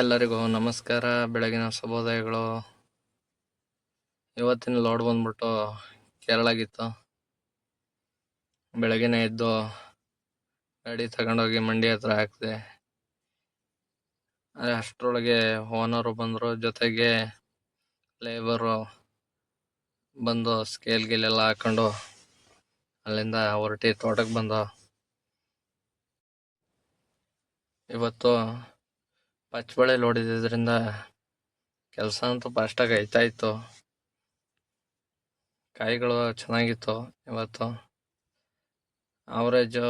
ಎಲ್ಲರಿಗೂ ನಮಸ್ಕಾರ. ಬೆಳಗಿನ ಶುಭೋದಯಗಳು. ಇವತ್ತಿನ ಲೋಡ್ ಬಂದ್ಬಿಟ್ಟು ಕೇರಳಗಿತ್ತು. ಬೆಳಗಿನ ಎದ್ದು ಗಾಡಿ ತಗೊಂಡೋಗಿ ಮಂಡಿ ಹತ್ರ ಹಾಕಿದೆ. ಅಷ್ಟರೊಳಗೆ ಓನರು ಬಂದರು. ಜೊತೆಗೆ ಲೇಬರು ಬಂದು ಸ್ಕೇಲ್ ಗಿಲೆಲ್ಲ ಹಾಕೊಂಡು ಅಲ್ಲಿಂದ ಹೊರಟಿ ತೋಟಕ್ಕೆ ಬಂದ. ಇವತ್ತು ಪಚ್ಚಬಳೆ ನೋಡಿದ್ರಿಂದ ಕೆಲಸ ಅಂತೂ ಫಾಸ್ಟಾಗಿ ಆಯ್ತಾ ಇತ್ತು ಕಾಯಿಗಳು ಚೆನ್ನಾಗಿತ್ತು ಇವತ್ತು. ಅವರೇಜು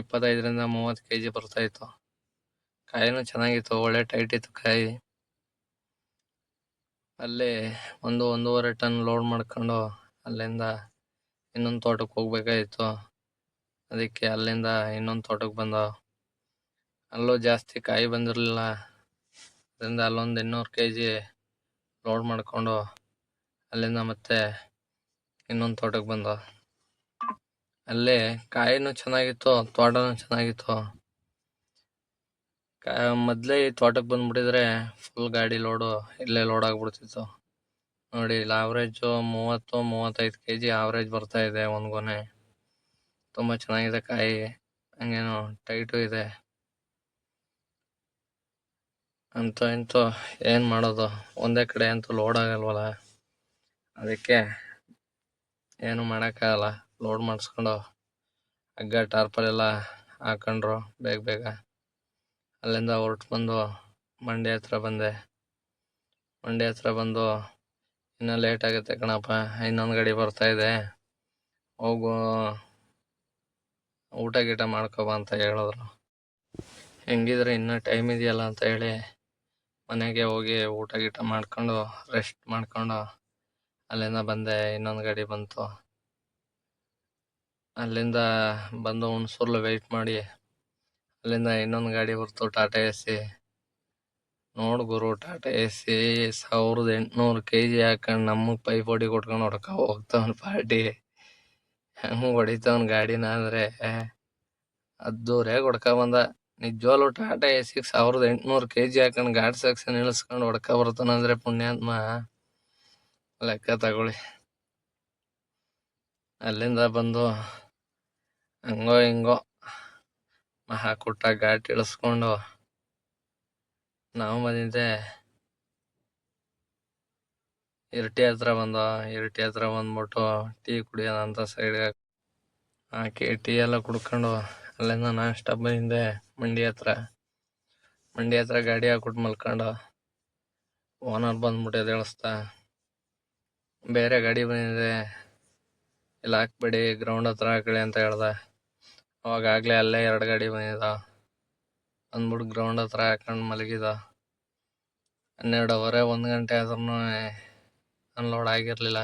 ಇಪ್ಪತ್ತೈದರಿಂದ ಮೂವತ್ತು ಕೆ ಜಿ ಬರ್ತಾಯಿತ್ತು ಕಾಯಿನೂ ಚೆನ್ನಾಗಿತ್ತು, ಒಳ್ಳೆ ಟೈಟ್ ಇತ್ತು ಕಾಯಿ. ಅಲ್ಲಿ ಒಂದು ಒಂದೂವರೆ ಟನ್ ಲೋಡ್ ಮಾಡ್ಕೊಂಡು ಅಲ್ಲಿಂದ ಇನ್ನೊಂದು ತೋಟಕ್ಕೆ ಹೋಗ್ಬೇಕಾಗಿತ್ತು ಅದಕ್ಕೆ ಅಲ್ಲಿಂದ ಇನ್ನೊಂದು ತೋಟಕ್ಕೆ ಬಂದ ಅಲ್ಲೂ ಜಾಸ್ತಿ ಕಾಯಿ ಬಂದಿರಲಿಲ್ಲ. ಅದರಿಂದ ಅಲ್ಲೊಂದು ಇನ್ನೂರು ಕೆ ಜಿ ಲೋಡ್ ಮಾಡಿಕೊಂಡು ಅಲ್ಲಿಂದ ಮತ್ತೆ ಇನ್ನೊಂದು ತೋಟಕ್ಕೆ ಬಂದ. ಅಲ್ಲಿ ಕಾಯಿನೂ ಚೆನ್ನಾಗಿತ್ತು, ತೋಟನೂ ಚೆನ್ನಾಗಿತ್ತು. ಕಾ, ಮೊದಲೇ ಈ ತೋಟಕ್ಕೆ ಬಂದುಬಿಟ್ಟಿದ್ರೆ ಫುಲ್ ಗಾಡಿ ಲೋಡು ಇಲ್ಲೇ ಲೋಡ್ ಆಗಿಬಿಡ್ತಿತ್ತು. ನೋಡಿ, ಇಲ್ಲಿ ಆವ್ರೇಜು ಮೂವತ್ತು, ಮೂವತ್ತೈದು ಕೆ ಜಿ ಆವ್ರೇಜ್ ಬರ್ತಾ ಇದೆ ಒಂದು ಗೊನೆ. ತುಂಬ ಚೆನ್ನಾಗಿದೆ ಕಾಯಿ, ಹಂಗೇನು ಟೈಟು ಇದೆ. ಅಂತ ಇಂತೂ ಏನು ಮಾಡೋದು? ಒಂದೇ ಕಡೆ ಅಂತೂ ಲೋಡ್ ಆಗಲ್ವಲ್ಲ? ಅದಕ್ಕೆ ಏನು ಮಾಡೋಕ್ಕಾಗಲ್ಲ. ಲೋಡ್ ಮಾಡಿಸ್ಕೊಂಡು ಹಗ್ಗ ಟಾರ್ಪಲ್ ಎಲ್ಲ ಹಾಕೊಂಡ್ರು ಬೇಗ ಬೇಗ. ಅಲ್ಲಿಂದ ಹೊರಟು ಬಂದು ಮಂಡ್ಯ ಹತ್ರ ಬಂದೆ. ಮಂಡ್ಯ ಹತ್ರ ಬಂದು ಇನ್ನೂ ಲೇಟ್ ಆಗುತ್ತೆ ಕಣಪ್ಪ. ಇನ್ನೊಂದು ಗಾಡಿ ಇದೆ. ಹೋಗು. ಊಟ ಗೀಟ ಮಾಡ್ಕೊಬ ಅಂತ ಹೇಳಿದ್ರು. ಹೆಂಗಿದ್ರೆ ಇನ್ನೂ ಟೈಮ್ ಇದೆಯಲ್ಲ ಅಂತ ಹೇಳಿ ಮನೆಗೆ ಹೋಗಿ ಊಟ ಗೀಟ ಮಾಡ್ಕೊಂಡು ರೆಸ್ಟ್ ಮಾಡ್ಕೊಂಡು, ಅಲ್ಲಿಂದ ಬಂದೆ, ಇನ್ನೊಂದು ಗಾಡಿ ಬಂತು. ಅಲ್ಲಿಂದ ಬಂದು ಹುಣಸೂರ್ಲು ವೆಯ್ಟ್ ಮಾಡಿ, ಅಲ್ಲಿಂದ ಇನ್ನೊಂದು ಗಾಡಿ ಬರ್ತು ಟಾಟಾ ಎ ಸಿ ನೋಡು ಗುರು ಟಾಟಾ ಎ ಸಿ ಸಾವಿರದ ಎಂಟುನೂರು ಕೆ ಜಿ ಹಾಕೊಂಡು ನಮಗೆ ಪೈಪ್ ಹೊಡಿ ಕೊಟ್ಕೊಂಡು ಹೊಡ್ಕ ಹೋಗ್ತಾವನ್ ಪಾರ್ಟಿ ಹೆಂಗೆ ಹೊಡಿತಾವನ್ ಗಾಡಿನ ಅಂದರೆ, ಅದ್ದೂರಿಯಾಗಿ ಹೊಡ್ಕ ಬಂದ. ನಿಜವಾಗ್ಲೂ ಟಾಟಾ ಎ ಸಿಕ್ಸ್ ಸಾವಿರದ ಎಂಟುನೂರು ಕೆ ಜಿ ಹಾಕೊಂಡು ಗಾಡಿ ಸೆಕ್ಷನ್ ಇಳಿಸ್ಕೊಂಡು ಹೊಡ್ಕ ಬರ್ತಾನಂದ್ರೆ ಪುಣ್ಯಾತ್ಮ. ಲೆಕ್ಕ ತಗೊಳ್ಳಿ. ಅಲ್ಲಿಂದ ಬಂದು ಹಂಗೋ ಹಿಂಗೋ ಮಹಾಕುಟ್ಟ ಘಾಟ್ ಇಳಿಸ್ಕೊಂಡು ನಾವು ಬಂದಿದ್ದೆ. ಇರಟಿ ಹತ್ರ ಬಂದ, ಇರಟಿ ಹತ್ರ ಬಂದ್ಬಿಟ್ಟು ಟೀ ಕುಡಿಯೋದಂತ ಸೈಡ್ಗೆ ಹಾಕಿ, ಟೀ ಎಲ್ಲ ಕುಡ್ಕೊಂಡು ಅಲ್ಲಿಂದ ಸ್ಟಾಪ್ ಬಂದಿದ್ದೆ ಮಂಡಿ ಹತ್ರ. ಮಂಡಿ ಹತ್ರ ಗಾಡಿ ಹಾಕ್ಬಿಟ್ಟು ಮಲ್ಕೊಂಡು. ಓನರ್ ಬಂದ್ಬಿಟ್ಟು ಎದ್ದೇಳಿಸ್ತಾ ಬೇರೆ ಗಾಡಿ ಬಂದಿದೆ. ಇಲ್ಲ ಹಾಕ್ಬೇಡಿ ಗ್ರೌಂಡ್ ಹತ್ರ ಹಾಕಳಿ ಅಂತ ಹೇಳ್ದ. ಅವಾಗಾಗಲೇ ಅಲ್ಲೇ ಎರಡು ಗಾಡಿ ಬಂದಿದ. ಅಂದ್ಬಿಟ್ಟು ಗ್ರೌಂಡ್ ಹತ್ರ ಹಾಕೊಂಡು ಮಲಗಿದ. ಹನ್ನೆರಡುವರೆ ಒಂದು ಗಂಟೆ ಆದ್ರೂ ಅನ್ಲೋಡ್ ಆಗಿರಲಿಲ್ಲ.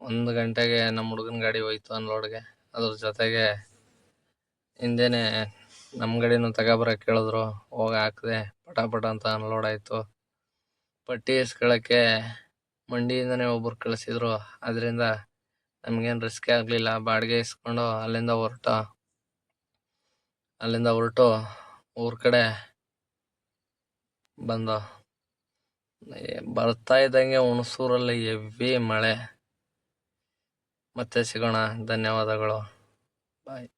ಒಂದು ಗಂಟೆಗೆ ನಮ್ಮ ಹುಡುಗನ ಗಾಡಿ ಹೋಯ್ತು ಅನ್ಲೋಡ್ಗೆ ಅದ್ರ ಜೊತೆಗೆ ಹಿಂದೆನೇ ನಮ್ಮ ಗಾಡಿನೂ ತಗೊಬರಕ್ಕೆ ಕೇಳಿದ್ರು, ಹೋಗಿ ಹಾಕಿದೆ ಪಟ ಪಟ ಅಂತ ಅನ್ಲೋಡ್ ಆಯಿತು. ಪಟ್ಟಿ ಇಸ್ಕೊಳ್ಳೋಕ್ಕೆ ಮಂಡಿಯಿಂದನೇ ಒಬ್ರು ಕಳಿಸಿದ್ರು. ಅದರಿಂದ ನಮಗೇನು ರಿಸ್ಕ್ ಆಗಲಿಲ್ಲ. ಬಾಡಿಗೆ ಇಸ್ಕೊಂಡು ಅಲ್ಲಿಂದ ಹೊರಟ. ಅಲ್ಲಿಂದ ಹೊರಟು ಊರ ಕಡೆ ಬಂದ. ಬರ್ತಾ ಇದ್ದಂಗೆ ಹುಣಸೂರಲ್ಲಿ ಹೆವಿ ಮಳೆ. ಮತ್ತೆ ಸಿಗೋಣ. ಧನ್ಯವಾದಗಳು. ಬಾಯ್